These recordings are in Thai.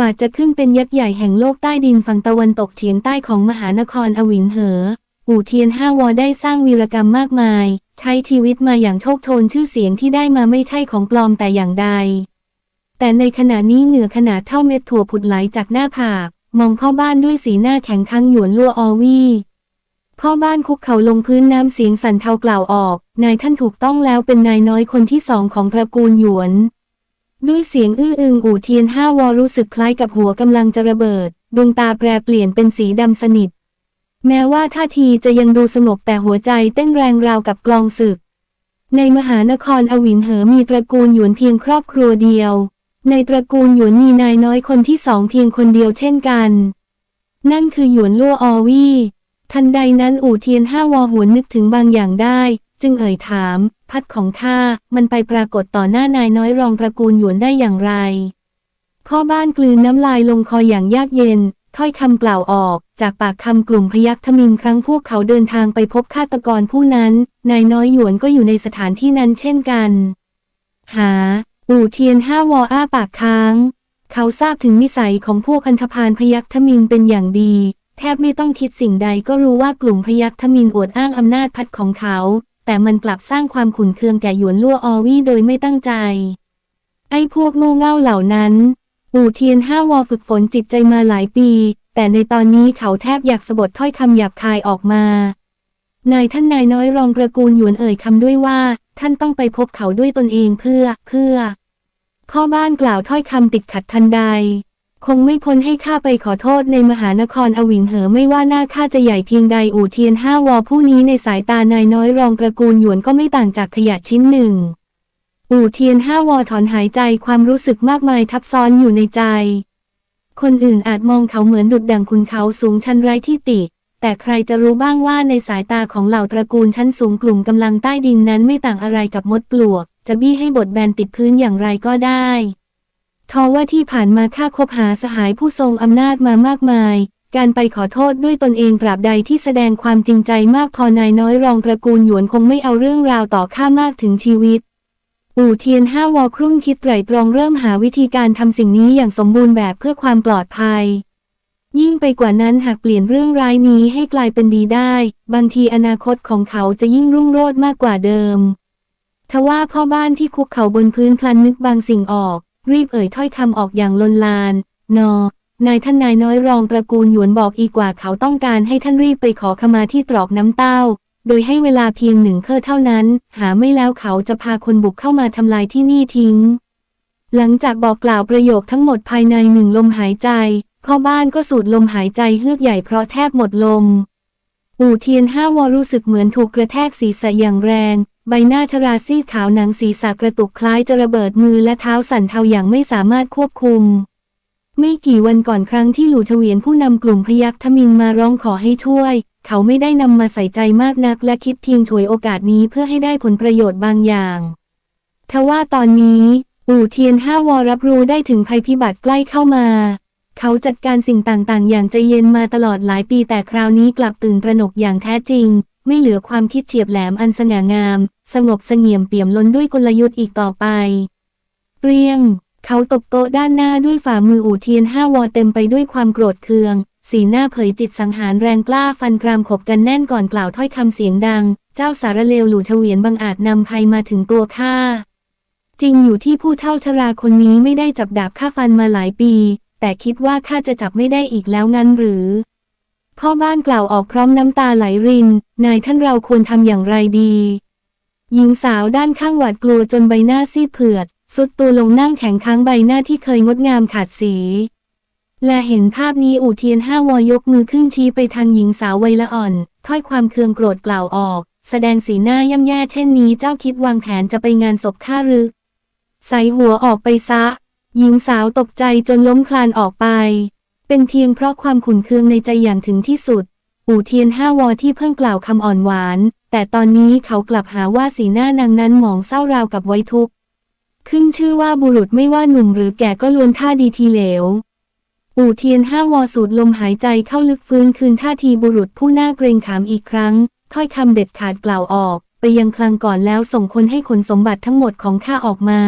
กว่าจะขึ้นเป็นยักษ์ใหญ่แห่งโลกใต้ดินฝั่งตะวันตกเฉียงใต้ของมหานครอวินเหอ อู่เทียนห้าวอได้สร้างวีรกรรมมากมาย ใช้ชีวิตมาอย่างโชคโชนชื่อเสียงที่ได้มาไม่ใช่ของปลอมแต่อย่างใด แต่ในขณะนี้เหงื่อขนาดเท่าเม็ดถั่วผุดไหลจากหน้าผาก มองพ่อบ้านด้วยสีหน้าแข็งขังหยวนลัวออวี่พ่อบ้านคุกเข่าลงพื้นน้ำเสียงสั่นเทากล่าวออก นายท่านถูกต้องแล้วเป็นนายน้อยคนที่สองของตระกูลหยวน ด้วยเสียงอื้ออึงอู่เทียนห้าวอรู้สึกคล้ายกับหัวกำลังจะระเบิด ดวงตาแปรเปลี่ยนเป็นสีดำสนิท แม้ว่าท่าทีจะยังดูสงบแต่หัวใจเต้นแรงราวกับกลองศึก ในมหานครอวินเหอมีตระกูลหยวนเพียงครอบครัวเดียว ในตระกูลหยวนมีนายน้อยคนที่สองเพียงคนเดียวเช่นกัน นั่นคือหยวนลั่วอวี่ทันใดนั้นอู่เทียนห้าวอหวนนึกถึงบางอย่างได้ จึงเอ่ยถาม พัดของข้ามันไปปรากฏต่อหน้านายน้อยรองตระกูลหยวนได้อย่างไรพ่อบ้านกลืนน้ำลายลงคออย่างยากเย็น ถ้อยคำกล่าวออก จากปากคำกลุ่มพยัคฆ์ทมินครั้งพวกเขาเดินทางไปพบฆาตกรผู้นั้น นายน้อยหยวนก็อยู่ในสถานที่นั้นเช่นกัน หา อู่เทียนห้าวออ้าปากค้าง เขาทราบถึงนิสัยของพวกอันธพาลพยัคฆ์ทมินเป็นอย่างดี แทบไม่ต้องคิดสิ่งใดก็รู้ว่ากลุ่มพยัคฆ์ทมินอวดอ้างอำนาจพัดของเขา แต่มันกลับสร้างความขุ่นเคืองแก่หยวนลั่วออวี่โดยไม่ตั้งใจ ไอ้พวกโง่เง่าเหล่านั้น อู่เทียนห้าวอฝึกฝนจิตใจมาหลายปี แต่ในตอนนี้เขาแทบอยากสะบดถ้อยคำหยาบคายออกมา นายท่านนายน้อยรองตระกูลหยวนเอ่ยคำด้วยว่า ท่านต้องไปพบเขาด้วยตนเองเพื่อ เพื่อพ่อบ้านกล่าวถ้อยคำติดขัดทันใด คงไม่พ้นให้ข้าไปขอโทษในมหานครอวินเหอไม่ว่าหน้าข้าจะใหญ่เพียงใดอู่เทียนห้าวอผู้นี้ในสายตานายน้อยรองตระกูลหยวนก็ไม่ต่างจากขยะชิ้นหนึ่ง อู่เทียนห้าวอถอนหายใจความรู้สึกมากมายทับซ้อนอยู่ในใจ คนอื่นอาจมองเขาเหมือนดุดดังคุณเขาสูงชันไร้ที่ติ แต่ใครจะรู้บ้างว่าในสายตาของเหล่าตระกูลชั้นสูงกลุ่มกำลังใต้ดินนั้นไม่ต่างอะไรกับมดปลวก จะบี้ให้บทแบนติดพื้นอย่างไรก็ได้ ทว่าที่ผ่านมาข้าคบหาสหายผู้ทรงอำนาจมามากมาย การไปขอโทษด้วยตนเองตราบใดที่แสดงความจริงใจมากพอนายน้อยรองตระกูลหยวนคงไม่เอาเรื่องราวต่อข้ามากถึงชีวิต อู่เทียนห้าวอครุ่งคิดไตร่ตรองเริ่มหาวิธีการทำสิ่งนี้อย่างสมบูรณ์แบบเพื่อความปลอดภัย ยิ่งไปกว่านั้นหากเปลี่ยนเรื่องร้ายนี้ให้กลายเป็นดีได้ บางทีอนาคตของเขาจะยิ่งรุ่งโรจน์มากกว่าเดิมทว่าพ่อบ้านที่คุกเข่าบนพื้นพลันนึกบางสิ่งออก รีบเอ่ยถ้อยคำออกอย่างลนลาน นอ นายท่านนายน้อยรองตระกูลหยวนบอกอีกว่าเขาต้องการให้ท่านรีบไปขอขมาที่ตรอกน้ำเต้า โดยให้เวลาเพียงหนึ่งเคอเท่านั้น หาไม่แล้วเขาจะพาคนบุกเข้ามาทำลายที่นี่ทิ้ง หลังจากบอกกล่าวประโยคทั้งหมดภายในหนึ่งลมหายใจพ่อบ้านก็สูดลมหายใจเฮือกใหญ่เพราะแทบหมดลม อู่เทียนห้าวรู้สึกเหมือนถูกกระแทกศีรษะอย่างแรง ใบหน้าชราซีดขาวหนังศีรษะกระตุกคล้ายจะระเบิดมือและเท้าสั่นเทาอย่างไม่สามารถควบคุม ไม่กี่วันก่อนครั้งที่หลู่เฉวียนผู้นำกลุ่มพยัคฆ์ทมินมาร้องขอให้ช่วย เขาไม่ได้นำมาใส่ใจมากนักและคิดเพียงถวยโอกาสนี้เพื่อให้ได้ผลประโยชน์บางอย่างทว่าตอนนี้ อู่เทียนห้าวอรับรู้ได้ถึงภัยพิบัติใกล้เข้ามา เขาจัดการสิ่งต่างๆ อย่างใจเย็นมาตลอดหลายปีแต่คราวนี้กลับตื่นตระหนกอย่างแท้จริง ไม่เหลือความคิดเฉียบแหลมอันสง่างาม สงบเสงี่ยมเปี่ยมล้นด้วยกลยุทธ์อีกต่อไป เปรียง เขาตบโต๊ะด้านหน้าด้วยฝ่ามืออู่เทียนห้าวอเต็มไปด้วยความโกรธเคือง สีหน้าเผยจิตสังหารแรงกล้าฟันกรามขบกันแน่นก่อนกล่าวถ้อยคำเสียงดัง เจ้าสารเลวหลู่เฉวียนบังอาจนำภัยมาถึงตัวข้าจริงอยู่ที่ผู้เท่าชราคนนี้ไม่ได้จับดาบข้าฟันมาหลายปี แต่คิดว่าข้าจะจับไม่ได้อีกแล้วงั้นหรือ พ่อบ้านกล่าวออกพร้อมน้ำตาไหลริน นายท่านเราควรทำอย่างไรดี หญิงสาวด้านข้างหวาดกลัวจนใบหน้าซีดเผือดสุดตัวลงนั่งแข็งค้างใบหน้าที่เคยงดงามขาดสี และเห็นภาพนี้อู่เทียนห้าวอยกมือขึ้นชี้ไปทางหญิงสาววัยละอ่อน ถ้อยความเคืองโกรธกล่าวออก แสดงสีหน้าย่ำแย่เช่นนี้เจ้าคิดวางแผนจะไปงานศพข้าหรือใส่หัวออกไปซะ หญิงสาวตกใจจนล้มคลานออกไป เป็นเพียงเพราะความขุ่นเคืองในใจอย่างถึงที่สุด อู่เทียนห้าวอที่เพิ่งกล่าวคำอ่อนหวาน แต่ตอนนี้เขากลับหาว่าสีหน้านางนั้นหมองเศร้าราวกับไว้ทุกข์ขึ้นชื่อว่าบุรุษไม่ว่าหนุ่มหรือแก่ก็ล้วนท่าดีทีเหลว อู่เทียนห้าวอสูดลมหายใจเข้าลึกฟื้นคืนท่าทีบุรุษผู้น่าเกรงขามอีกครั้ง ถ้อยคำเด็ดขาดกล่าวออก ไปยังคลังก่อนแล้วส่งคนให้ขนสมบัติทั้งหมดของข้าออกมา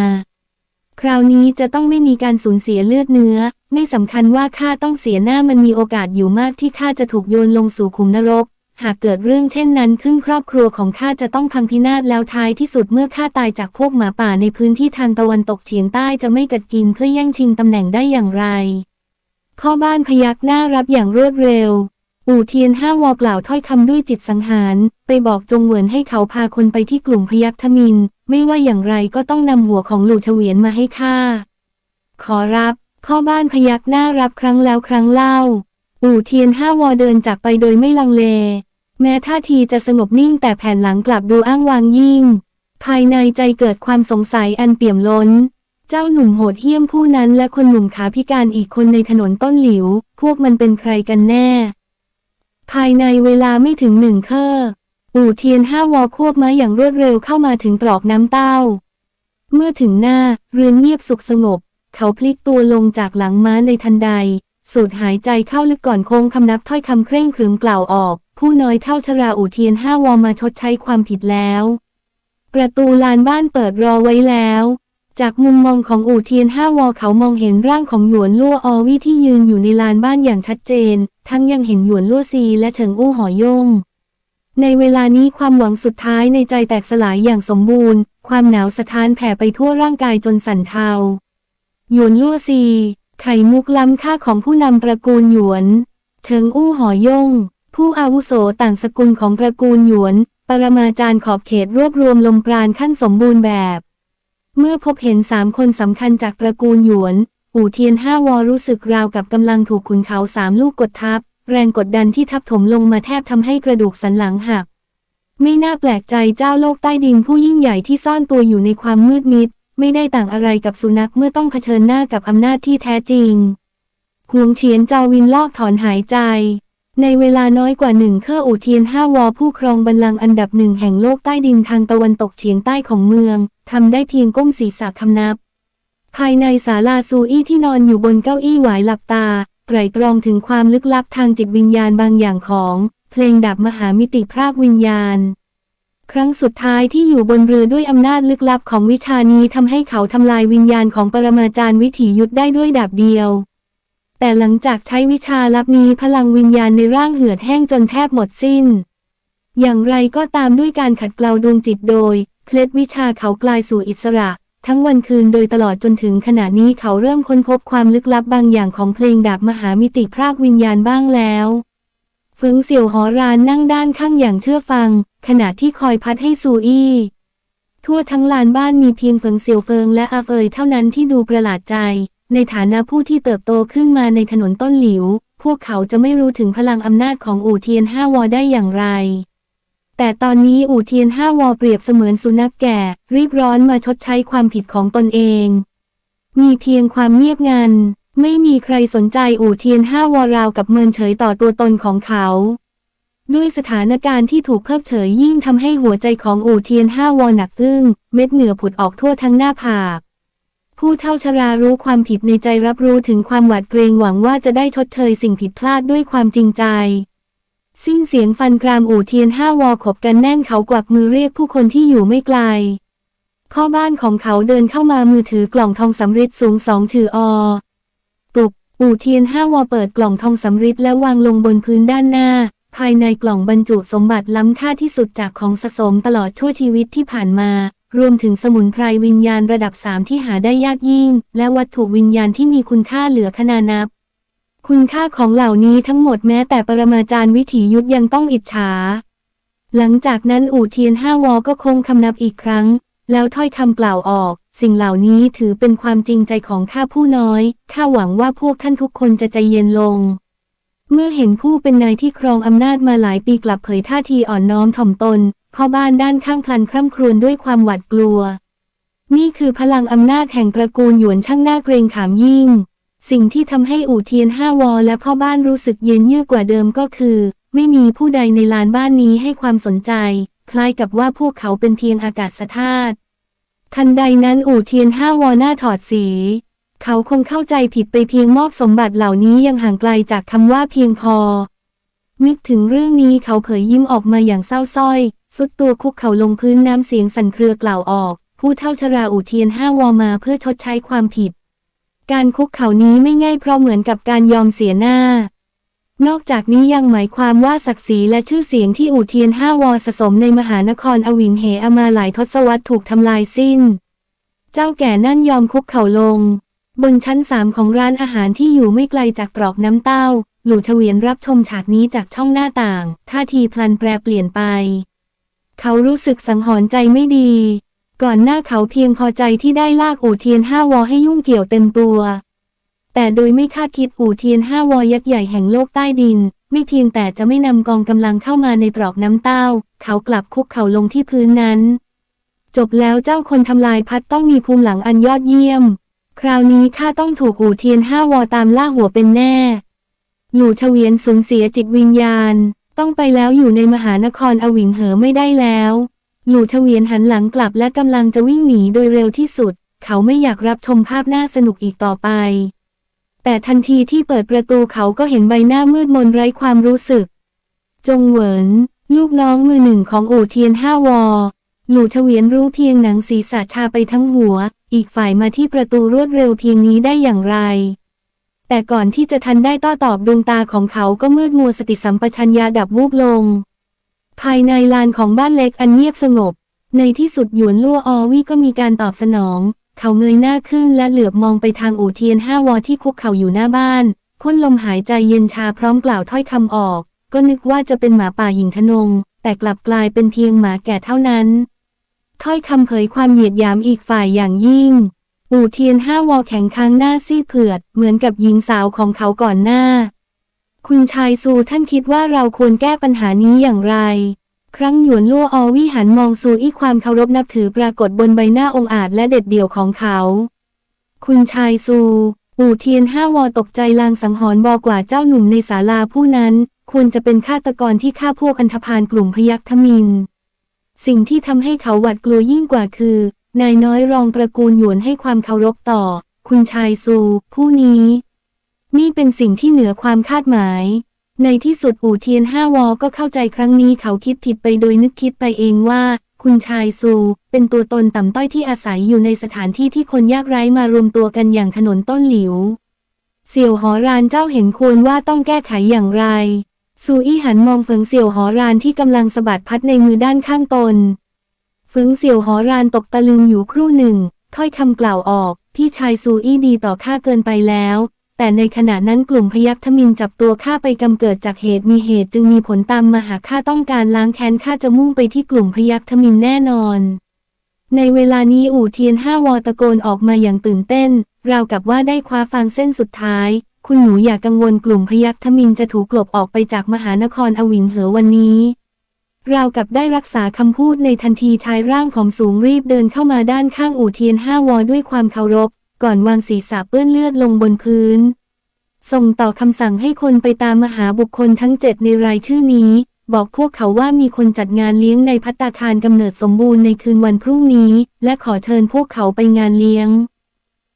คราวนี้จะต้องไม่มีการสูญเสียเลือดเนื้อ ไม่สำคัญว่าข้าต้องเสียหน้ามันมีโอกาสอยู่มากที่ข้าจะถูกโยนลงสู่ขุมนรก หากเกิดเรื่องเช่นนั้นขึ้นครอบครัวของข้าจะต้องพังพินาศแล้วท้ายที่สุดเมื่อข้าตายจากพวกหมาป่าในพื้นที่ทางตะวันตกเฉียงใต้จะไม่กัดกินเพื่อแย่งชิงตำแหน่งได้อย่างไรพ่อบ้านพยักหน้ารับอย่างรวดเร็ว อู่เทียนห้าวอกล่าวถ้อยคำด้วยจิตสังหาร ไปบอกจงเหวินให้เขาพาคนไปที่กลุ่มพยัคฆ์ทมิน ไม่ว่าอย่างไรก็ต้องนำหัวของหลู่เฉวียนมาให้ข้า ขอรับพ่อบ้านพยักหน้ารับครั้งแล้วครั้งเล่า อู่เทียนห้าวอเดินจากไปโดยไม่ลังเล แม้ท่าทีจะสงบนิ่งแต่แผ่นหลังกลับดูอ้างวางยิ่ง ภายในใจเกิดความสงสัยอันเปี่ยมล้น เจ้าหนุ่มโหดเหี้ยมผู้นั้นและคนหนุ่มขาพิการอีกคนในถนนต้นหลิว พวกมันเป็นใครกันแน่ ภายในเวลาไม่ถึงหนึ่งเคออู่เทียนห้าวอควบม้าอย่างรวดเร็วเข้ามาถึงตรอกน้ำเต้า เมื่อถึงหน้าเรือนเงียบสุขสงบ เขาพลิกตัวลงจากหลังม้าในทันใด สูดหายใจเข้าลึกก่อนโค้งคำนับถ้อยคำเคร่งครึมกล่าวออก ผู้น้อยเท่าชราอู่เทียนห้าวอมาชดใช้ความผิดแล้ว ประตูลานบ้านเปิดรอไว้แล้ว จากมุมมองของอู่เทียนห้าวอเขามองเห็นร่างของหยวนลั่วออวี่ที่ยืนอยู่ในลานบ้านอย่างชัดเจน ทั้งยังเห็นหยวนลั่วซีและเฉิงอู้หอยงในเวลานี้ความหวังสุดท้ายในใจแตกสลายอย่างสมบูรณ์ ความหนาวสะท้านแผ่ไปทั่วร่างกายจนสั่นเทาหยวนลั่วซี ไข่มุกล้ำค่าของผู้นำตระกูลหยวน เฉิงอู้หอยงผู้อาวุโสต่างสกุลของตระกูลหยวน ปรมาจารย์ขอบเขตรวบรวมลมปราณขั้นสมบูรณ์แบบ เมื่อพบเห็นสามคนสำคัญจากตระกูลหยวน อู่เทียนห้าวอรู้สึกราวกับกำลังถูกขุนเขาสามลูกกดทับ แรงกดดันที่ทับถมลงมาแทบทำให้กระดูกสันหลังหัก ไม่น่าแปลกใจเจ้าโลกใต้ดินผู้ยิ่งใหญ่ที่ซ่อนตัวอยู่ในความมืดมิด ไม่ได้ต่างอะไรกับสุนัขเมื่อต้องเผชิญหน้ากับอำนาจที่แท้จริงหวงเฉียนเจาวินลอกถอนหายใจ ในเวลาน้อยกว่าหนึ่งเครืออู่เทียนห้าวอผู้ครองบัลลังก์อันดับหนึ่งแห่งโลกใต้ดินทางตะวันตกเฉียงใต้ของเมืองทำได้เพียงก้มศีรษะคำนับ ภายในศาลาซูอี้ที่นอนอยู่บนเก้าอี้หวายหลับตาไตรตรองถึงความลึกลับทางจิตวิญญาณบางอย่างของ เพลงดับมหามิติพรากวิญญาณ ครั้งสุดท้ายที่อยู่บนเรือด้วยอำนาจลึกลับของวิชานี้ทำให้เขาทำลายวิญญาณของปรมาจารย์วิถียุทธได้ด้วยดาบเดียว แต่หลังจากใช้วิชาลับนี้พลังวิญญาณในร่างเหือดแห้งจนแทบหมดสิ้น อย่างไรก็ตามด้วยการขัดเกลาดวงจิตโดย เคล็ดวิชาเขากลายสู่อิสระ ทั้งวันคืนโดยตลอดจนถึงขณะนี้เขาเริ่มค้นพบความลึกลับบางอย่างของเพลงดาบมหามิติพรากวิญญาณบ้างแล้วฟิงเสี่ยวหอรานนั่งด้านข้างอย่างเชื่อฟัง ขณะที่คอยพัดให้ซูอี้ทั่วทั้งลานบ้านมีเพียงเฟิงเสี่ยวเฟิงและอาเฟยเท่านั้นที่ดูประหลาดใจ ในฐานะผู้ที่เติบโตขึ้นมาในถนนต้นหลิว พวกเขาจะไม่รู้ถึงพลังอำนาจของอู่เทียนห้าวอได้อย่างไร แต่ตอนนี้อู่เทียนห้าวอเปรียบเสมือนสุนัขแก่ รีบร้อนมาชดใช้ความผิดของตนเอง มีเพียงความเงียบงัน ไม่มีใครสนใจอู่เทียนห้าวอราวกับเมินเฉยต่อตัวตนของเขา ด้วยสถานการณ์ที่ถูกเพิกเฉยยิ่งทำให้หัวใจของอู่เทียนห้าวอหนักอึ้ง เม็ดเหงื่อผุดออกทั่วทั้งหน้าผาก ผู้เท่าชรารู้ความผิดในใจรับรู้ถึงความหวาดเกรงหวังว่าจะได้ชดเชยสิ่งผิดพลาดด้วยความจริงใจ สิ้นเสียงฟันกรามอู่เทียนห้าวอขบกันแน่นเขากวักมือเรียกผู้คนที่อยู่ไม่ไกลพ่อบ้านของเขาเดินเข้ามามือถือกล่องทองสำริดสูงสองถืออตุกอู่เทียนห้าวอเปิดกล่องทองสำริดแล้ววางลงบนพื้นด้านหน้า ภายในกล่องบรรจุสมบัติล้ำค่าที่สุดจากของสะสมตลอดชั่วชีวิตที่ผ่านมา รวมถึงสมุนไพรวิญญาณระดับสามที่หาได้ยากยิ่ง และวัตถุวิญญาณที่มีคุณค่าเหลือขนานับ คุณค่าของเหล่านี้ทั้งหมดแม้แต่ปรมาจารย์วิถียุทธยังต้องอิจฉา หลังจากนั้นอู่เทียนห้าวอก็คงคำนับอีกครั้ง แล้วถ้อยคำกล่าวออกสิ่งเหล่านี้ถือเป็นความจริงใจของข้าผู้น้อย ข้าหวังว่าพวกท่านทุกคนจะใจเย็นลง เมื่อเห็นผู้เป็นนายที่ครองอำนาจมาหลายปีกลับเผยท่าทีอ่อนน้อมถ่อมตนพ่อบ้านด้านข้างพลันคร่ำครวญด้วยความหวาดกลัว นี่คือพลังอำนาจแห่งตระกูลหยวนช่างน่าเกรงขามยิ่ง สิ่งที่ทำให้อู่เทียนห้าวอและพ่อบ้านรู้สึกเย็นเยือกกว่าเดิมก็คือ ไม่มีผู้ใดในลานบ้านนี้ให้ความสนใจ คล้ายกับว่าพวกเขาเป็นเพียงอากาศธาตุทันใดนั้นอู่เทียนห้าวอหน้าถอดสี เขาคงเข้าใจผิดไปเพียงมอบสมบัติเหล่านี้ยังห่างไกลจากคำว่าเพียงพอ นึกถึงเรื่องนี้เขาเผยยิ้มออกมาอย่างเศร้าส้อย สุดตัวคุกเข่าลงพื้นน้ำเสียงสั่นเครือกล่าวออก ผู้เท่าชราอู่เทียนห้าวอมาเพื่อชดใช้ความผิด การคุกเข่านี้ไม่ง่ายเพราะเหมือนกับการยอมเสียหน้า นอกจากนี้ยังหมายความว่าศักดิ์ศรีและชื่อเสียงที่อู่เทียนห้าวอสะสมในมหานครอวินเหอมาหลายทศวรรษถูกทำลายสิ้น เจ้าแก่นั่นยอมคุกเข่าลง บนชั้นสามของร้านอาหารที่อยู่ไม่ไกลจากตรอกน้ำเต้า หลู่เฉวียนรับชมฉากนี้จากช่องหน้าต่าง ท่าทีพลันแปรเปลี่ยนไป เขารู้สึกสังหรณ์ใจไม่ดี ก่อนหน้าเขาเพียงพอใจที่ได้ลากอู่เทียนห้าวอให้ยุ่งเกี่ยวเต็มตัว แต่โดยไม่คาดคิดอู่เทียนห้าวอยักษ์ใหญ่แห่งโลกใต้ดิน ไม่เพียงแต่จะไม่นำกองกำลังเข้ามาในตรอกน้ำเต้า เขากลับคุกเข่าลงที่พื้นนั้น จบแล้วเจ้าคนทำลายพัดต้องมีภูมิหลังอันยอดเยี่ยม คราวนี้ข้าต้องถูกอู่เทียนห้าวอตามล่าหัวเป็นแน่ หลู่เฉวียนสูญเสียจิตวิญญาณ ต้องไปแล้วอยู่ในมหานครอวิงเหอไม่ได้แล้ว หลู่เฉวียนหันหลังกลับและกำลังจะวิ่งหนีโดยเร็วที่สุด เขาไม่อยากรับชมภาพน่าสนุกอีกต่อไป แต่ทันทีที่เปิดประตูเขาก็เห็นใบหน้ามืดมนไร้ความรู้สึก จงเหวินลูกน้องมือหนึ่งของอู่เทียนห้าวอ หลู่เฉวียนรู้เพียงหนังศีรษะชาไปทั้งหัว อีกฝ่ายมาที่ประตูรวดเร็วเพียงนี้ได้อย่างไร แต่ก่อนที่จะทันได้ต้อตอบดวงตาของเขาก็มืดมัวสติสัมปชัญญะดับวูบลง ภายในลานของบ้านเล็กอันเงียบสงบ ในที่สุดหยวนลั่วอวี่ก็มีการตอบสนอง เขาเงยหน้าขึ้นและเหลือบมองไปทางอู่เทียนห้าวอที่คุกเข่าอยู่หน้าบ้านพ่นลมหายใจเย็นชาพร้อมกล่าวถ้อยคำออก ก็นึกว่าจะเป็นหมาป่าหญิงทนง แต่กลับกลายเป็นเพียงหมาแก่เท่านั้น ถ้อยคำเผยความเหยียดหยามอีกฝ่ายอย่างยิ่ง อู่เทียนห้าวอแข็งค้างหน้าซีดเผือด เหมือนกับหญิงสาวของเขาก่อนหน้า คุณชายซูท่านคิดว่าเราควรแก้ปัญหานี้อย่างไร ครั้งหยวนลั่วออวี่หันมองซูอี้ความเคารพนับถือปรากฏบนใบหน้าองอาจและเด็ดเดี่ยวของเขา คุณชายซู อู่เทียนห้าวอตกใจลางสังหรณ์บอกว่าเจ้าหนุ่มในศาลาผู้นั้น ควรจะเป็นฆาตกรที่ฆ่าพวกอันธพาลกลุ่มพยัคฆ์ทมิน สิ่งที่ทำให้เขาหวาดกลัวยิ่งกว่าคือ นายน้อยรองตระกูลหยวนให้ความเคารพต่อ คุณชายซู ผู้นี้ นี่เป็นสิ่งที่เหนือความคาดหมาย ในที่สุดอู่เทียนห้าวอก็เข้าใจครั้งนี้เขาคิดผิดไปโดยนึกคิดไปเองว่า คุณชายซู เป็นตัวตนต่ำต้อยที่อาศัยอยู่ในสถานที่ที่คนยากไร้มารวมตัวกันอย่างถนนต้นหลิว เสี่ยวหอรานเจ้าเห็นควรว่าต้องแก้ไขอย่างไร ซูอี้หันมองเฟิงเสี่ยวหอรานที่กำลังสะบัดพัดในมือด้านข้างตนเฟิงเสี่ยวหอรานตกตะลึงอยู่ครู่หนึ่ง ถ้อยคำกล่าวออกพี่ชายซูอี้ดีต่อข้าเกินไปแล้ว แต่ในขณะนั้นกลุ่มพยัคฆ์ทมินจับตัวข้าไปกำเกิดจากเหตุมีเหตุจึงมีผลตามมาหาข้าต้องการล้างแค้นข้าจะมุ่งไปที่กลุ่มพยัคฆ์ทมินแน่นอน ในเวลานี้อู่เทียนห้าวอตะโกนออกมาอย่างตื่นเต้น ราวกับว่าได้คว้าฟางเส้นสุดท้าย คุณหนูอย่ากกังวลกลุ่มพยัคฆ์ทมินจะถูกกลบออกไปจากมหานครอวิงเหอวันนี้ราวกับได้รักษาคำพูดในทันทีชายร่างผอมสูงรีบเดินเข้ามาด้านข้างอู่เทียนห้าวอด้วยความเคารพ ก่อนวางศีรษะเปื้อนเลือดลงบนพื้น ส่งต่อคำสั่งให้คนไปตามมหาบุคคลทั้งเจ็ดในรายชื่อนี้ บอกพวกเขาว่ามีคนจัดงานเลี้ยงในพัตตาคารกำเนิดสมบูรณ์ในคืนวันพรุ่งนี้ และขอเชิญพวกเขาไปงานเลี้ยง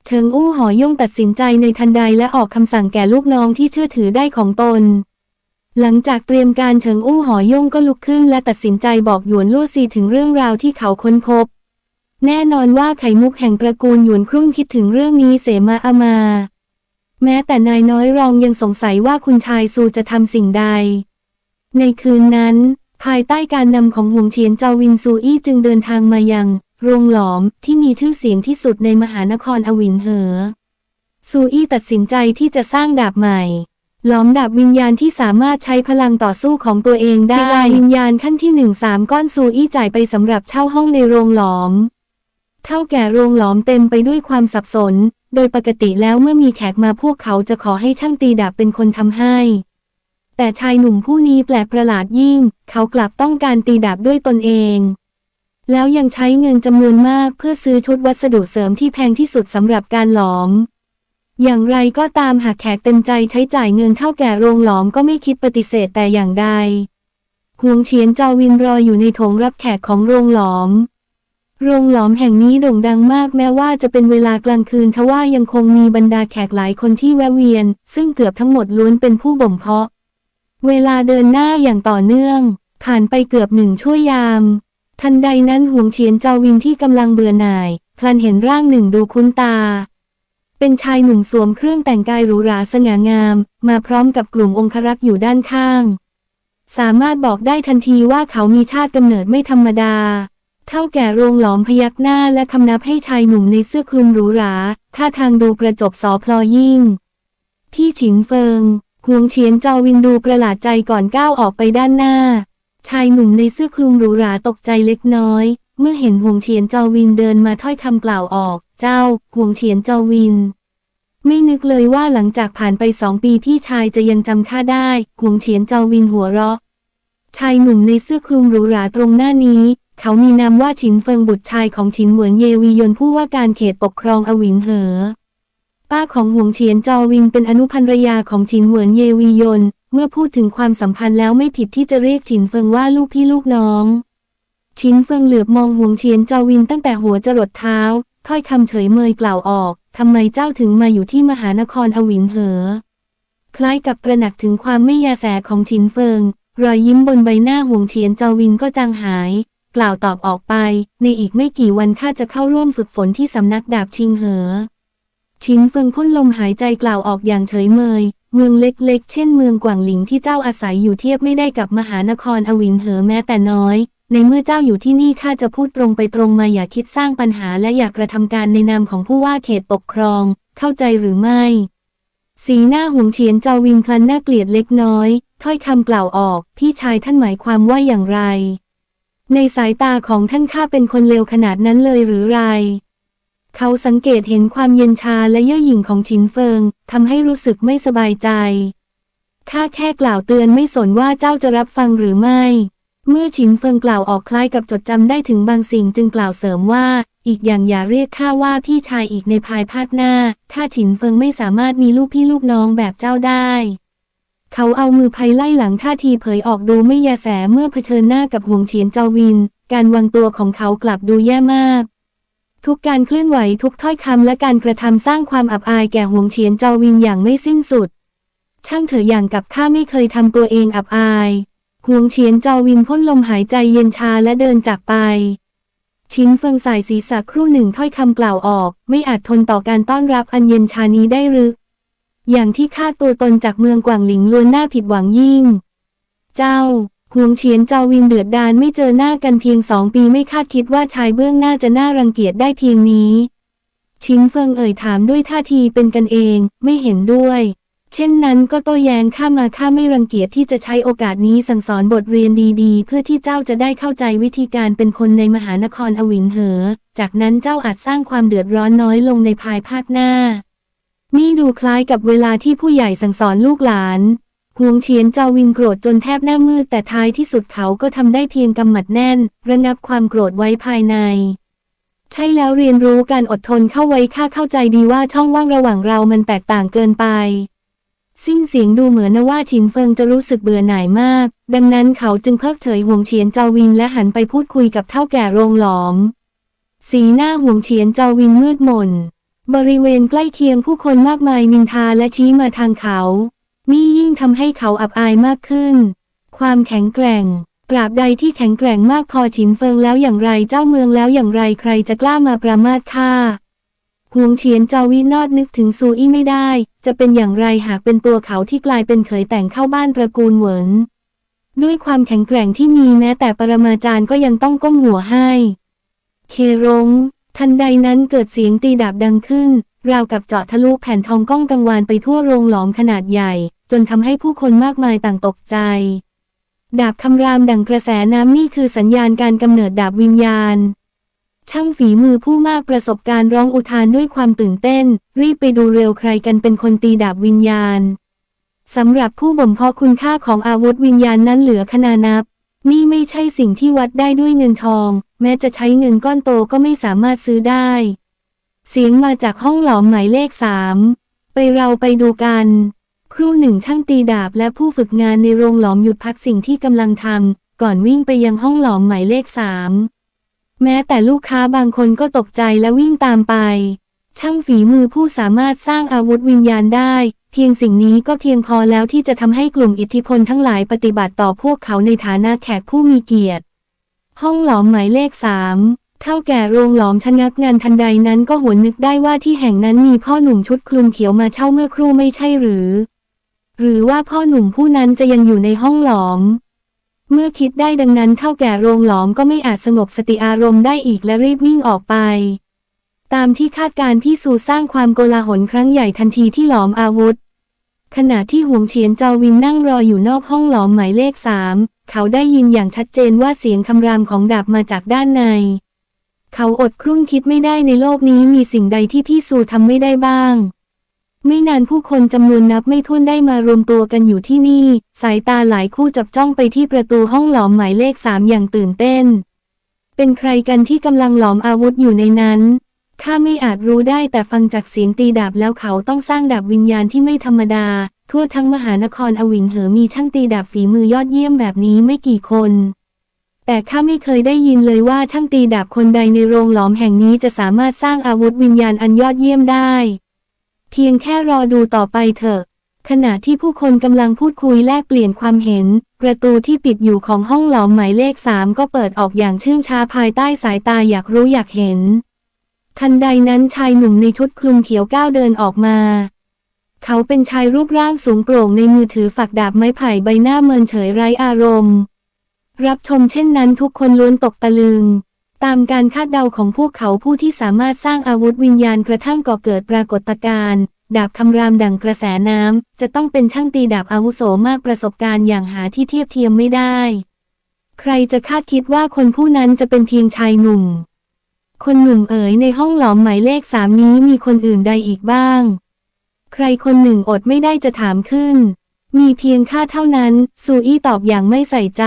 เชิงอู้หอย่งตัดสินใจในทันใดและออกคำสั่งแก่ลูกน้องที่เชื่อถือได้ของตน หลังจากเตรียมการเฉิงอู้หอย่งก็ลุกขึ้นและตัดสินใจบอกหยวนลู่ซีถึงเรื่องราวที่เขาค้นพบ แน่นอนว่าไข่มุกแห่งตระกูลหยวนครุ่งคิดถึงเรื่องนี้เสมาอามา แม้แต่นายน้อยรองยังสงสัยว่าคุณชายซูจะทำสิ่งใด ในคืนนั้น ภายใต้การนำของหวงเฉียนเจาวินซูอี้จึงเดินทางมายัง โรงหลอมที่มีชื่อเสียงที่สุดในมหานครอวินเหอ ซูอี้ตัดสินใจที่จะสร้างดาบใหม่ หลอมดาบวิญญาณที่สามารถใช้พลังต่อสู้ของตัวเองได้ศิลาวิญญาณขั้นที่หนึ่งสามก้อนซูอี้จ่ายไปสำหรับเช่าห้องในโรงหลอม เท่าแก่โรงหลอมเต็มไปด้วยความสับสน โดยปกติแล้วเมื่อมีแขกมาพวกเขาจะขอให้ช่างตีดาบเป็นคนทำให้แต่ชายหนุ่มผู้นี้แปลกประหลาดยิ่ง เขากลับต้องการตีดาบด้วยตนเอง แล้วยังใช้เงินจำนวนมากเพื่อซื้อชุดวัสดุเสริมที่แพงที่สุดสำหรับการหลอม อย่างไรก็ตามหากแขกเต็มใจใช้จ่ายเงินเท่าแก่โรงหลอมก็ไม่คิดปฏิเสธแต่อย่างใดหวงเฉียนเจาวินรออยู่ในโถงรับแขกของโรงหลอม โรงหลอมแห่งนี้โด่งดังมากแม้ว่าจะเป็นเวลากลางคืนทว่ายังคงมีบรรดาแขกหลายคนที่แวะเวียน ซึ่งเกือบทั้งหมดล้วนเป็นผู้บ่มเพาะ เวลาเดินหน้าอย่างต่อเนื่อง ผ่านไปเกือบหนึ่งชั่วยาม ทันใดนั้นหวงเฉียนเจ้าวินที่กำลังเบื่อหน่าย พลันเห็นร่างหนึ่งดูคุ้นตา เป็นชายหนุ่มสวมเครื่องแต่งกายหรูหราสง่างาม มาพร้อมกับกลุ่มองครักษ์อยู่ด้านข้าง สามารถบอกได้ทันทีว่าเขามีชาติกำเนิดไม่ธรรมดา เท่าแก่โรงหลอมพยักหน้าและคำนับให้ชายหนุ่มในเสื้อคลุมหรูหราท่าทางดูกระจบสอพลอยิ่ง พี่ฉิงเฟิงหวงเฉียนเจาวินดูประหลาดใจก่อนก้าวออกไปด้านหน้า ชายหนุ่มในเสื้อคลุมหรูหราตกใจเล็กน้อย เมื่อเห็นหวงเฉียนจาวินเดินมาถ้อยคำกล่าวออก เจ้าหวงเฉียนจาวิน ไม่นึกเลยว่าหลังจากผ่านไปสองปีพี่ชายจะยังจำข้าได้หวงเฉียนจาวินหัวเราะ ชายหนุ่มในเสื้อคลุมหรูหราตรงหน้านี้ เขามีนามว่าฉินเฟิงบุตรชายของฉินเหวินเยวียนผู้ว่าการเขตปกครองอวิงเหอป้าของหวงเฉียนจอวิงเป็นอนุภรรยาของฉินเหวินเยวียน เมื่อพูดถึงความสัมพันธ์แล้วไม่ผิดที่จะเรียกฉินเฟิงว่าลูกพี่ลูกน้อง ฉินเฟิงเหลือบมองหวงเฉียนจอวินตั้งแต่หัวจรดเท้า ถ้อยคำเฉยเมยกล่าวออก ทำไมเจ้าถึงมาอยู่ที่มหานครอวินเหอ คล้ายกับตระหนักถึงความไม่ยาแสของฉินเฟิง รอยยิ้มบนใบหน้าหวงเฉียนจอวินก็จางหาย กล่าวตอบออกไป ในอีกไม่กี่วันข้าจะเข้าร่วมฝึกฝนที่สำนักดาบชิงเหอชินเฟิงพ่นลมหายใจกล่าวออกอย่างเฉยเมย เมืองเล็กๆ เช่นเมืองกวางหลิงที่เจ้าอาศัยอยู่เทียบไม่ได้กับมหานครอวินเหอแม้แต่น้อย ในเมื่อเจ้าอยู่ที่นี่ข้าจะพูดตรงไปตรงมาอย่าคิดสร้างปัญหาและอย่ากระทำการในนามของผู้ว่าเขตปกครอง เข้าใจหรือไม่ สีหน้าหงเฉียนเจาวินพลันน่าเกลียดเล็กน้อย ถ้อยคำกล่าวออกพี่ชายท่านหมายความว่าอย่างไร ในสายตาของท่านข้าเป็นคนเลวขนาดนั้นเลยหรือไร เขาสังเกตเห็นความเย็นชาและเย่อหยิ่งของฉินเฟิงทำให้รู้สึกไม่สบายใจ ข้าแค่กล่าวเตือนไม่สนว่าเจ้าจะรับฟังหรือไม่ เมื่อฉินเฟิงกล่าวออกคล้ายกับจดจำได้ถึงบางสิ่งจึงกล่าวเสริมว่า อีกอย่างอย่าเรียกข้าว่าพี่ชายอีกในภายภาคหน้าข้าฉินเฟิงไม่สามารถมีลูกพี่ลูกน้องแบบเจ้าได้ เขาเอามือไพไล่หลังท่าทีเผยออกดูไม่ยาแสเมื่อเผชิญหน้ากับห่วงเฉียนเจาวิน การวางตัวของเขากลับดูแย่มาก ทุกการเคลื่อนไหวทุกถ้อยคำและการกระทำสร้างความอับอายแก่หวงเฉียนเจาวินอย่างไม่สิ้นสุด ช่างเถอะอย่างกับข้าไม่เคยทำตัวเองอับอายหวงเฉียนเจาวินพ่นลมหายใจเย็นชาและเดินจากไป ชินเฟิงสายศีรษะครู่หนึ่งถ้อยคำกล่าวออก ไม่อาจทนต่อการต้อนรับอันเย็นชานี้ได้หรืออย่างที่คาตัวตนจากเมืองกวางหลิงล้วนน่าผิดหวังยิ่ง เจ้า หวงเฉียนเจาวินเดือดดานไม่เจอหน้ากันเพียงสองปีไม่คาดคิดว่าชายเบื้องหน้าจะน่ารังเกียจได้เพียงนี้ ชินเฟิงเอ่ยถามด้วยท่าทีเป็นกันเองไม่เห็นด้วย เช่นนั้นก็โต้แย้งข้ามาข้าไม่รังเกียจที่จะใช้โอกาสนี้สั่งสอนบทเรียนดีๆ เพื่อที่เจ้าจะได้เข้าใจวิธีการเป็นคนในมหานครอวินเหอ จากนั้นเจ้าอาจสร้างความเดือดร้อนน้อยลงในภายภาคหน้านี่ดูคล้ายกับเวลาที่ผู้ใหญ่สั่งสอนลูกหลาน หวงเฉียนเจาวินโกรธจนแทบหน้ามืดแต่ท้ายที่สุดเขาก็ทำได้เพียงกำหมัดแน่น ระงับความโกรธไว้ภายใน ใช่แล้วเรียนรู้การอดทนเข้าไว้ข้าเข้าใจดีว่าช่องว่างระหว่างเรามันแตกต่างเกินไป สิ้นเสียงดูเหมือนว่าฉินเฟิงจะรู้สึกเบื่อหน่ายมาก ดังนั้นเขาจึงเพิกเฉยห่วงเฉียนเจาวินและหันไปพูดคุยกับเท่าแก่โรงหลอม สีหน้าห่วงเฉียนเจาวินมืดมนบริเวณใกล้เคียงผู้คนมากมายนินทาและชี้มาทางเขา นี่ยิ่งทำให้เขาอับอายมากขึ้น ความแข็งแกร่งตราบใดที่แข็งแกร่งมากพอฉินเฟิงแล้วอย่างไรเจ้าเมืองแล้วอย่างไรใครจะกล้ามาประมาทข้าหวงเฉียนเจาวินอดนึกถึงซูอี้ไม่ได้ จะเป็นอย่างไรหากเป็นตัวเขาที่กลายเป็นเขยแต่งเข้าบ้านตระกูลเหวินด้วยความแข็งแกร่งที่มีแม้แต่ปรมาจารย์ก็ยังต้องก้มหัวให้ เครงทันใดนั้นเกิดเสียงตีดาบดังขึ้น ราวกับเจาะทะลุแผ่นทองก้องกังวานไปทั่วโรงหลอมขนาดใหญ่ จนทำให้ผู้คนมากมายต่างตกใจ ดาบคำรามดังกระแสน้ำนี่คือสัญญาณการกำเนิดดาบวิญญาณ ช่างฝีมือผู้มากประสบการณ์ร้องอุทานด้วยความตื่นเต้น รีบไปดูเร็วใครกันเป็นคนตีดาบวิญญาณสำหรับผู้บ่มเพาะคุณค่าของอาวุธวิญญาณนั้นเหลือขนานับ นี่ไม่ใช่สิ่งที่วัดได้ด้วยเงินทอง แม้จะใช้เงินก้อนโตก็ไม่สามารถซื้อได้ เสียงมาจากห้องหลอมหมายเลขสามไปเราไปดูกัน ครู่หนึ่งช่างตีดาบและผู้ฝึกงานในโรงหลอมหยุดพักสิ่งที่กำลังทำก่อนวิ่งไปยังห้องหลอมหมายเลขสามแม้แต่ลูกค้าบางคนก็ตกใจและวิ่งตามไป ช่างฝีมือผู้สามารถสร้างอาวุธวิญญาณได้ เพียงสิ่งนี้ก็เพียงพอแล้วที่จะทำให้กลุ่มอิทธิพลทั้งหลายปฏิบัติต่อพวกเขาในฐานะแขกผู้มีเกียรติ ห้องหลอมหมายเลขสามเท่าแก่โรงหลอมชะงักงานทันใดนั้นก็หวนนึกได้ว่าที่แห่งนั้นมีพ่อหนุ่มชุดคลุมเขียวมาเช่าเมื่อครู่ไม่ใช่หรือ หรือว่าพ่อหนุ่มผู้นั้นจะยังอยู่ในห้องหลอม เมื่อคิดได้ดังนั้นเท่าแก่โรงหลอมก็ไม่อาจสงบสติอารมณ์ได้อีกและรีบวิ่งออกไป ตามที่คาดการณ์พี่สูสร้างความโกลาหลครั้งใหญ่ทันทีที่หลอมอาวุธ ขณะที่ห่วงเฉียนจอวินนั่งรออยู่นอกห้องหลอมหมายเลขสามเขาได้ยินอย่างชัดเจนว่าเสียงคำรามของดาบมาจากด้านใน เขาอดครุ่นคิดไม่ได้ในโลกนี้มีสิ่งใดที่พี่สูทำไม่ได้บ้าง ไม่นานผู้คนจำนวนนับไม่ถ้วนได้มารวมตัวกันอยู่ที่นี่ สายตาหลายคู่จับจ้องไปที่ประตูห้องหลอมหมายเลขสามอย่างตื่นเต้น เป็นใครกันที่กำลังหลอมอาวุธอยู่ในนั้น ข้าไม่อาจรู้ได้แต่ฟังจากเสียงตีดาบแล้วเขาต้องสร้างดาบวิญญาณที่ไม่ธรรมดา ทั่วทั้งมหานครอวิงเหอมีช่างตีดาบฝีมือยอดเยี่ยมแบบนี้ไม่กี่คน แต่ข้าไม่เคยได้ยินเลยว่าช่างตีดาบคนใดในโรงหลอมแห่งนี้จะสามารถสร้างอาวุธวิญญาณอันยอดเยี่ยมได้ เพียงแค่รอดูต่อไปเถอะ ขณะที่ผู้คนกำลังพูดคุยแลกเปลี่ยนความเห็น ประตูที่ปิดอยู่ของห้องหลอมหมายเลขสามก็เปิดออกอย่างเชื่องช้าภายใต้สายตาอยากรู้อยากเห็น ทันใดนั้นชายหนุ่มในชุดคลุมเขียวก้าวเดินออกมา เขาเป็นชายรูปร่างสูงโปร่งในมือถือฝักดาบไม้ไผ่ใบหน้าเมินเฉยไร้อารมณ์ รับชมเช่นนั้นทุกคนล้วนตกตะลึง ตามการคาดเดาของพวกเขาผู้ที่สามารถสร้างอาวุธวิญญาณกระทั่งก่อเกิดปรากฏการณ์ดาบคำรามดังกระแสน้ำ จะต้องเป็นช่างตีดาบอาวุโสมากประสบการณ์อย่างหาที่เทียบเทียมไม่ได้ ใครจะคาดคิดว่าคนผู้นั้นจะเป็นเพียงชายหนุ่ม คนหนุ่มเอ๋ยในห้องหลอมหมายเลขสามนี้มีคนอื่นใดอีกบ้าง ใครคนหนึ่งอดไม่ได้จะถามขึ้น มีเพียงข้าเท่านั้นซูอี้ตอบอย่างไม่ใส่ใจ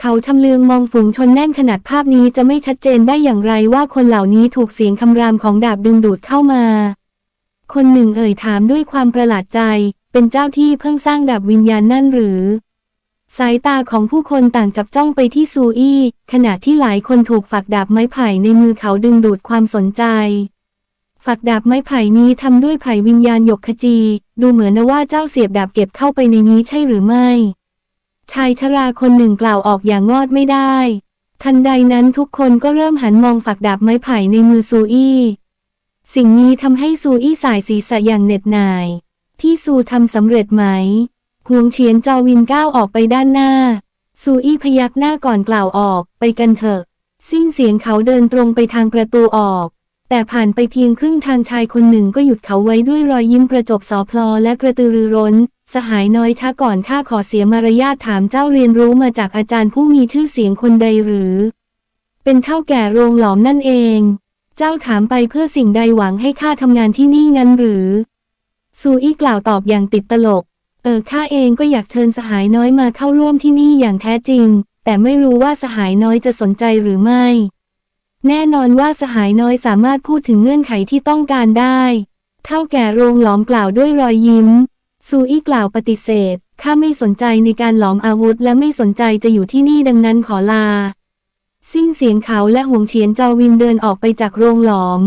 เขาชำเลืองมองฝูงชนแน่นขนาดภาพนี้จะไม่ชัดเจนได้อย่างไรว่าคนเหล่านี้ถูกเสียงคำรามของดาบดึงดูดเข้ามา คนหนึ่งเอ่ยถามด้วยความประหลาดใจ เป็นเจ้าที่เพิ่งสร้างดาบวิญญาณนั่นหรือ สายตาของผู้คนต่างจับจ้องไปที่ซูอี้ขณะที่หลายคนถูกฝักดาบไม้ไผ่ในมือเขาดึงดูดความสนใจ ฝักดาบไม้ไผ่นี้ทำด้วยไผ่วิญญาณหยกขจี ดูเหมือนนะว่าเจ้าเสียบดาบเก็บเข้าไปในนี้ใช่หรือไม่ ชายชราคนหนึ่งกล่าวออกอย่างงอดไม่ได้ ทันใดนั้นทุกคนก็เริ่มหันมองฝักดาบไม้ไผ่ในมือซูอี้สิ่งนี้ทำให้ซูอี้สายศีรษะอย่างเหน็ดหน่าย ที่ซูทำสำเร็จไหมหวงเฉียนจอวินก้าวออกไปด้านหน้า ซูอี้พยักหน้าก่อนกล่าวออกไปกันเถอะ สิ้นเสียงเขาเดินตรงไปทางประตูออก แต่ผ่านไปเพียงครึ่งทางชายคนหนึ่งก็หยุดเขาไว้ด้วยรอยยิ้มประจบสอพลอและกระตือรือร้น สหายน้อยช้าก่อนข้าขอเสียมารยาทถามเจ้าเรียนรู้มาจากอาจารย์ผู้มีชื่อเสียงคนใดหรือ เป็นเท่าแก่โรงหลอมนั่นเอง เจ้าถามไปเพื่อสิ่งใดหวังให้ข้าทำงานที่นี่งั้นหรือซูอี้กล่าวตอบอย่างติดตลก เออข้าเองก็อยากเชิญสหายน้อยมาเข้าร่วมที่นี่อย่างแท้จริง แต่ไม่รู้ว่าสหายน้อยจะสนใจหรือไม่ แน่นอนว่าสหายน้อยสามารถพูดถึงเงื่อนไขที่ต้องการได้ เท่าแก่โรงหลอมกล่าวด้วยรอยยิ้ม ซูอี้กล่าวปฏิเสธ ข้าไม่สนใจในการหลอมอาวุธ และไม่สนใจจะอยู่ที่นี่ดังนั้นขอลา สิ้นเสียงเขาและห่วงเฉียนจอวินเดินออกไปจากโรงหลอม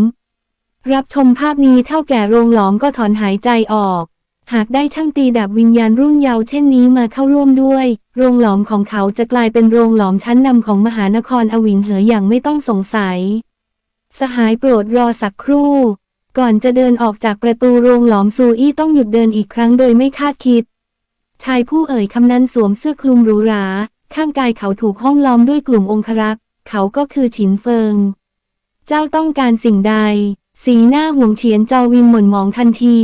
รับชมภาพนี้เท่าแก่โรงหลอมก็ถอนหายใจออก หากได้ช่างตีดาบวิญญาณรุ่นเยาว์เช่นนี้มาเข้าร่วมด้วย โรงหลอมของเขาจะกลายเป็นโรงหลอมชั้นนำของมหานครอวิงเหออย่างไม่ต้องสงสัย สหายโปรดรอสักครู่ ก่อนจะเดินออกจากประตูโรงหลอมซูอี้ต้องหยุดเดินอีกครั้งโดยไม่คาดคิด ชายผู้เอ่ยคำนั้นสวมเสื้อคลุมหรูหรา ข้างกายเขาถูกห้องล้อมด้วยกลุ่มองครักษ์ เขาก็คือฉินเฟิง เจ้าต้องการสิ่งใด สีหน้าห่วงเฉียนจอวินหม่นมองทันที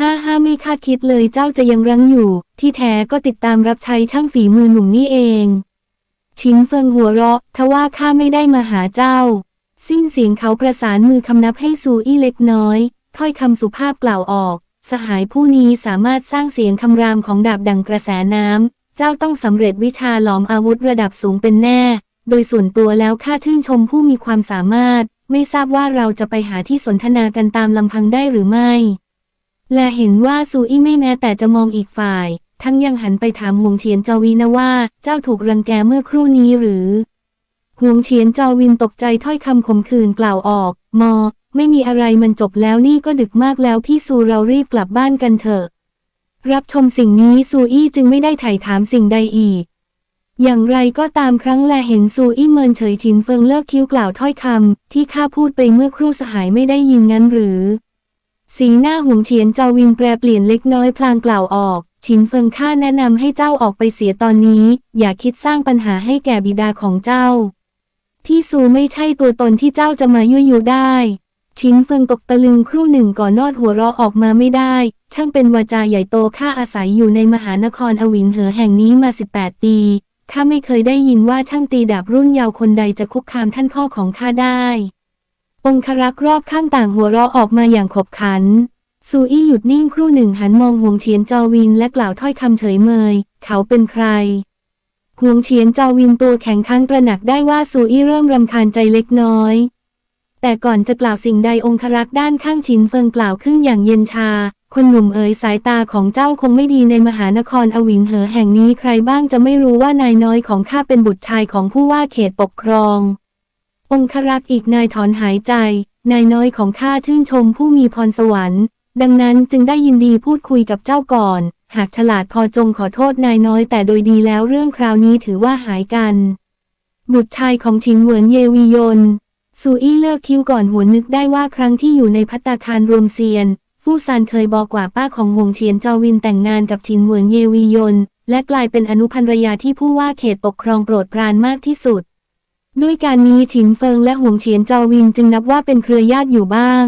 ห้าห้าไม่คาดคิดเลยเจ้าจะยังรั้งอยู่ ที่แท้ก็ติดตามรับใช้ช่างฝีมือหนุ่มนี่เอง ชินเฟิงหัวเราะทว่าข้าไม่ได้มาหาเจ้า สิ้นเสียงเขาประสานมือคำนับให้ซูอี้เล็กน้อย ถ้อยคำสุภาพกล่าวออก สหายผู้นี้สามารถสร้างเสียงคำรามของดาบดังกระแสน้ำ เจ้าต้องสำเร็จวิชาหลอมอาวุธระดับสูงเป็นแน่ โดยส่วนตัวแล้วข้าชื่นชมผู้มีความสามารถ ไม่ทราบว่าเราจะไปหาที่สนทนากันตามลำพังได้หรือไม่ และเห็นว่าซูอี้ไม่แม้แต่จะมองอีกฝ่าย ทั้งยังหันไปถามหวงเฉียนจอวีนว่า เจ้าถูกรังแกเมื่อครู่นี้หรือหวงเฉียนจอวินตกใจถ้อยคำขมขื่นกล่าวออก มอ ไม่มีอะไรมันจบแล้วนี่ก็ดึกมากแล้วพี่ซูเรารีบกลับบ้านกันเถอะ รับชมสิ่งนี้ซูอี้จึงไม่ได้ไถ่ถามสิ่งใดอีก อย่างไรก็ตามครั้งแลเห็นซูอี้เมินเฉยจินเฟิงเลิกคิ้วกล่าวถ้อยคำที่ข้าพูดไปเมื่อครู่สหายไม่ได้ยินงั้นหรือ สีหน้าหวงเฉียนเจาวินแปรเปลี่ยนเล็กน้อยพลางกล่าวออกฉินเฟิงข้าแนะนำให้เจ้าออกไปเสียตอนนี้ อย่าคิดสร้างปัญหาให้แก่บิดาของเจ้า ที่ซูไม่ใช่ตัวตนที่เจ้าจะมายั่วยุได้ ชินเฟิงตกตะลึงครู่หนึ่งก่อนนอดหัวเราะออกมาไม่ได้ ช่างเป็นวาจาใหญ่โตข้าอาศัยอยู่ในมหานครอวินเหอแห่งนี้มา 18 ปีข้าไม่เคยได้ยินว่าช่างตีดาบรุ่นเยาว์คนใดจะคุกคามท่านพ่อของข้าได้ องครักษ์รอบข้างต่างหัวเราะออกมาอย่างขบขัน ซูอี้หยุดนิ่งครู่หนึ่งหันมองหวงเฉียนจอวินและกล่าวถ้อยคำเฉยเมย เขาเป็นใครหวงเฉียนจอวินตัวแข็งค้างตระหนักได้ว่าซูอี้เริ่มรำคาญใจเล็กน้อย แต่ก่อนจะกล่าวสิ่งใดองครักษ์ด้านข้างชินเฟิงกล่าวขึ้นอย่างเย็นชา คนหนุ่มเอ๋ยสายตาของเจ้าคงไม่ดีในมหานครอวิงเหอแห่งนี้ใครบ้างจะไม่รู้ว่านายน้อยของข้าเป็นบุตรชายของผู้ว่าเขตปกครอง องครักษ์อีกนายถอนหายใจ นายน้อยของข้าชื่นชมผู้มีพรสวรรค์ ดังนั้นจึงได้ยินดีพูดคุยกับเจ้าก่อน หากฉลาดพอจงขอโทษนายน้อยแต่โดยดีแล้วเรื่องคราวนี้ถือว่าหายกัน บุตรชายของชิงเหวินเยวียนซูอี้เลิกคิ้วก่อนหัวนึกได้ว่าครั้งที่อยู่ในพัตตาคารรวมเซียน ฟู่ซานเคยบอกว่าป้าของหงเฉียนจาวินแต่งงานกับชินเหวินเยวียนและกลายเป็นอนุภรรยาที่ผู้ว่าเขตปกครองโปรดปรานมากที่สุด ด้วยการนี้ฉินเฟิงและหวงเฉียนจาวินจึงนับว่าเป็นเครือญาติอยู่บ้าง